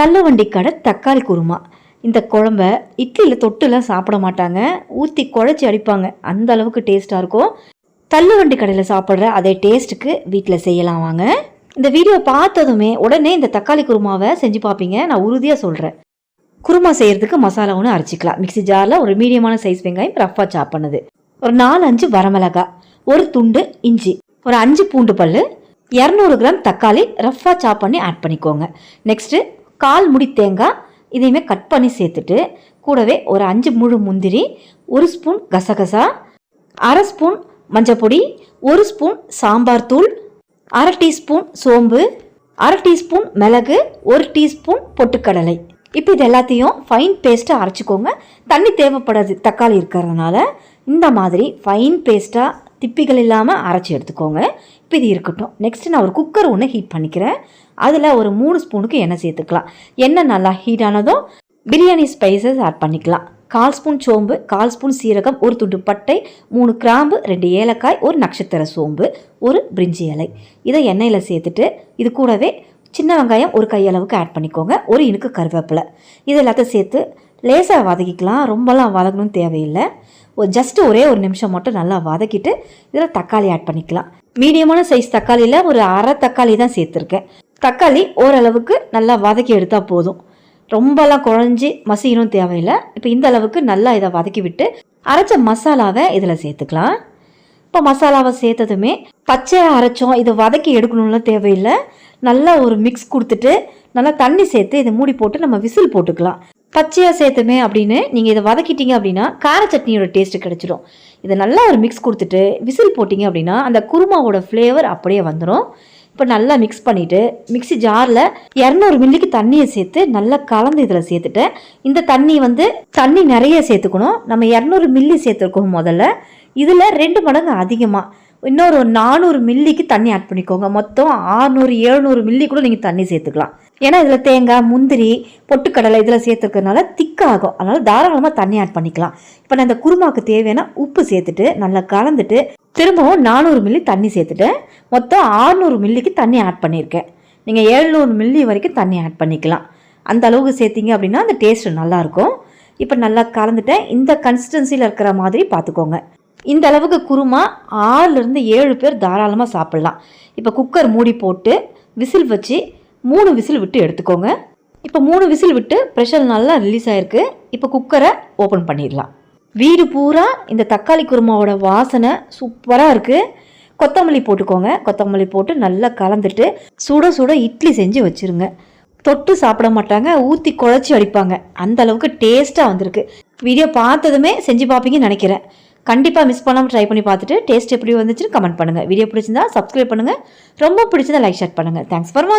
தள்ளுவண்டி கடை தக்காளி குருமா. இந்த குழம்ப இட்லியில் தொட்டுலாம் சாப்பிட மாட்டாங்க. ஊற்றி குழச்சி அடிப்பாங்க. அந்த அளவுக்கு டேஸ்ட்டாக இருக்கும். தள்ளுவண்டி கடையில் சாப்பிட்ற அதே டேஸ்ட்டுக்கு வீட்டில் செய்யலாம் வாங்க. இந்த வீடியோ பார்த்ததுமே உடனே இந்த தக்காளி குருமாவை செஞ்சு பார்ப்பீங்க. நான் உறுதியாக சொல்கிறேன் குருமா செய்கிறதுக்கு மசாலா ஒன்று அரைச்சிக்கலாம். மிக்ஸி ஜாரில் ஒரு மீடியமான சைஸ் வெங்காயம் ரஃபாக சாப் பண்ணுது. ஒரு நாலு அஞ்சு வரமிளகா ஒரு துண்டு இஞ்சி ஒரு அஞ்சு பூண்டு பல் இரநூறு கிராம் தக்காளி ரஃபாக சாப் பண்ணி ஆட் பண்ணிக்கோங்க. நெக்ஸ்ட்டு கால் முடி தேங்காய் இதையுமே கட் பண்ணி சேர்த்துட்டு கூடவே ஒரு அஞ்சு முழு முந்திரி ஒரு ஸ்பூன் கசகசா அரை ஸ்பூன் மஞ்சப்பொடி ஒரு ஸ்பூன் சாம்பார் தூள் அரை டீஸ்பூன் சோம்பு அரை டீஸ்பூன் மிளகு ஒரு டீஸ்பூன் பொட்டுக்கடலை. இப்போ இது எல்லாத்தையும் ஃபைன் பேஸ்ட்டாக அரைச்சிக்கோங்க. தண்ணி தேவைப்படாது தக்காளி இருக்கிறதுனால. இந்த மாதிரி ஃபைன் பேஸ்ட்டாக திப்பிகள் இல்லாமல் அரைச்சி எடுத்துக்கோங்க. இப்போ இது இருக்கட்டும். நெக்ஸ்ட் நான் ஒரு குக்கர் ஒன்று ஹீட் பண்ணிக்கிறேன். அதில் ஒரு மூணு ஸ்பூனுக்கு எண்ணெய் சேர்த்துக்கலாம். எண்ணெய் நல்லா ஹீட் ஆனதும் பிரியாணி ஸ்பைசஸ் ஆட் பண்ணிக்கலாம். கால் ஸ்பூன் சோம்பு கால் ஸ்பூன் சீரகம் ஒரு துண்டு பட்டை மூணு கிராம்பு ரெண்டு ஏலக்காய் ஒரு நட்சத்திர சோம்பு ஒரு பிரிஞ்சி இலை. இதை எண்ணெயில் சேர்த்துட்டு இது கூடவே சின்ன வெங்காயம் ஒரு கையளவுக்கு ஆட் பண்ணிக்கோங்க. ஒரு இனுக்கு கருவேப்பிலை. இது எல்லாத்தையும் சேர்த்து லேசாக வதக்கிக்கலாம். ரொம்பலாம் வதக்கணும்னு தேவையில்லை. ஒரு ஜஸ்ட்டு ஒரே ஒரு நிமிஷம் மட்டும் நல்லா வதக்கிட்டு இதில் தக்காளி ஆட் பண்ணிக்கலாம். மீடியமான சைஸ் தக்காளியில் ஒரு அரை தக்காளி தான் சேர்த்துருக்கேன். தக்காளி ஓரளவுக்கு நல்லா வதக்கி எடுத்தால் போதும். ரொம்பலாம் குழஞ்சி மசியணும் தேவையில்லை. இப்போ இந்த அளவுக்கு நல்லா இதை வதக்கி விட்டு அரைச்ச மசாலாவை இதில் சேர்த்துக்கலாம். இப்போ மசாலாவை சேர்த்ததுமே பச்சையாக அரைச்சோம் இதை வதக்கி எடுக்கணும்லாம் தேவையில்லை. நல்லா ஒரு மிக்ஸ் கொடுத்துட்டு நல்லா தண்ணி சேர்த்து இதை மூடி போட்டு நம்ம விசில் போட்டுக்கலாம். பச்சையாக சேர்த்துமே அப்படின்னு நீங்கள் இதை வதக்கிட்டீங்க அப்படின்னா கார சட்னியோட டேஸ்ட்டு கிடச்சிடும் இதை நல்லா ஒரு மிக்ஸ் கொடுத்துட்டு விசில் போட்டிங்க அப்படின்னா அந்த குருமாவோட ஃப்ளேவர் அப்படியே வந்துடும் இப்போ நல்லா மிக்ஸ் பண்ணிவிட்டு மிக்ஸி ஜாரில் இரநூறு மில்லிக்கு தண்ணியை சேர்த்து நல்லா கலந்து இதில் சேர்த்துட்டேன் இந்த தண்ணி வந்து தண்ணி நிறைய சேர்த்துக்கணும். நம்ம இரநூறு மில்லி சேர்த்துருக்கோம் முதல்ல. இதில் ரெண்டு மடங்கு அதிகமாக இன்னொரு நானூறு மில்லிக்கு தண்ணி ஆட் பண்ணிக்கோங்க. மொத்தம் ஆறுநூறு எழுநூறு மில்லி கூட நீங்கள் தண்ணி சேர்த்துக்கலாம். ஏன்னா இதில் தேங்காய் முந்திரி பொட்டுக்கடலை இதில் சேர்த்துக்கிறதுனால திக்காகும். அதனால் தாராளமாக தண்ணி ஆட் பண்ணிக்கலாம். இப்போ நான் இந்த குருமாவுக்கு தேவையான உப்பு சேர்த்துட்டு நல்லா கலந்துட்டு திரும்பவும் நானூறு மில்லி தண்ணி சேர்த்துட்டேன் மொத்தம் ஆறுநூறு மில்லிக்கு தண்ணி ஆட் பண்ணியிருக்கேன். நீங்கள் எழுநூறு மில்லி வரைக்கும் தண்ணி ஆட் பண்ணிக்கலாம். அந்த அளவுக்கு சேர்த்திங்க அப்படின்னா அந்த டேஸ்ட் நல்லாயிருக்கும் இப்போ நல்லா கலந்துட்டேன். இந்த கன்சிஸ்டன்சியில் இருக்கிற மாதிரி பார்த்துக்கோங்க. இந்த அளவுக்கு குருமா ஆறுலேருந்து ஏழு பேர் தாராளமாக சாப்பிட்லாம். இப்போ குக்கர் மூடி போட்டு விசில் வச்சு மூணு விசில் விட்டு எடுத்துக்கோங்க. இப்போ மூணு விசில் விட்டு ப்ரெஷர் நல்லா ரிலீஸ் ஆயிருக்கு. இப்போ குக்கரை ஓப்பன் பண்ணிடலாம். வீடு பூரா இந்த தக்காளி குருமாவோட வாசனை சூப்பராக இருக்குது கொத்தமல்லி போட்டுக்கோங்க. கொத்தமல்லி போட்டு நல்லா கலந்துட்டு சுட சுட இட்லி செஞ்சு வச்சுருங்க. தொட்டு சாப்பிட மாட்டாங்க ஊற்றி குழச்சி அடிப்பாங்க. அந்த அளவுக்கு டேஸ்ட்டாக வந்திருக்கு. வீடியோ பார்த்ததுமே செஞ்சு பார்ப்பீங்கன்னு நினைக்கிறேன். கண்டிப்பாக மிஸ் பண்ணாமல் ட்ரை பண்ணி பார்த்துட்டு டேஸ்ட் எப்படி வந்துச்சுன்னு கமெண்ட் பண்ணுங்கள் வீடியோ பிடிச்சிருந்தா சப்ஸ்கிரைப் பண்ணுங்கள் ரொம்ப பிடிச்சதை லைக் ஷேர் பண்ணுங்கள் தேங்க்ஸ் ஃபார் வாட்சிங்